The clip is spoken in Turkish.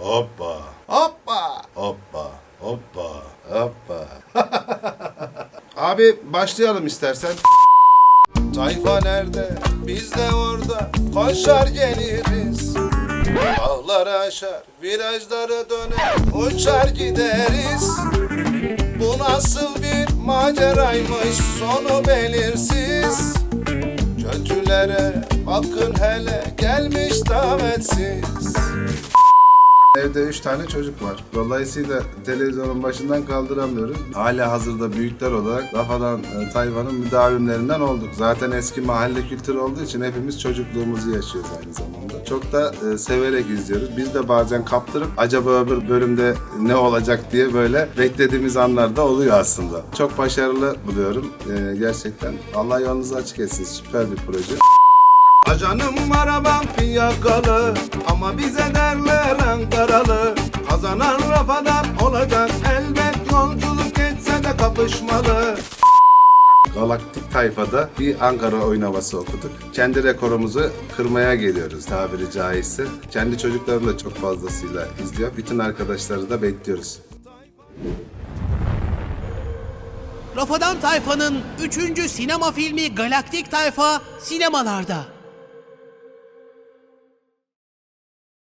Hoppa. Hoppa. Hoppa. Hoppa. Hoppa. Abi başlayalım istersen. Tayfa nerede? Biz de orada. Koşar geliriz. Dağları aşar, virajları döner, uçar gideriz. Bu nasıl bir maceraymış, sonu belirsiz. Kötülere bakın hele, gelmiş davetsiz. Evde üç tane çocuk var. Dolayısıyla televizyonun başından kaldıramıyoruz. Hala hazırda büyükler olarak Rafadan e, Tayvan'ın müdavimlerinden olduk. Zaten eski mahalle kültürü olduğu için hepimiz çocukluğumuzu yaşıyoruz aynı zamanda. Çok da e, severek izliyoruz. Biz de bazen kaptırıp acaba öbür bölümde ne olacak diye böyle beklediğimiz anlar da oluyor aslında. Çok başarılı buluyorum. E, gerçekten Allah yolunuzu açık etsin. Süper bir proje. Ajanım arabam fiyakalı ama bize derler Ankaralı. Kazanan rafadan olacak elbet yolculuk etse de kapışmalı. Galaktik Tayfa'da bir Ankara oynaması okuduk. Kendi rekorumuzu kırmaya geliyoruz tabiri caizse. Kendi çocuklarım da çok fazlasıyla izliyor. Bütün arkadaşları da bekliyoruz. Rafadan Tayfa'nın 3. sinema filmi Galaktik Tayfa sinemalarda.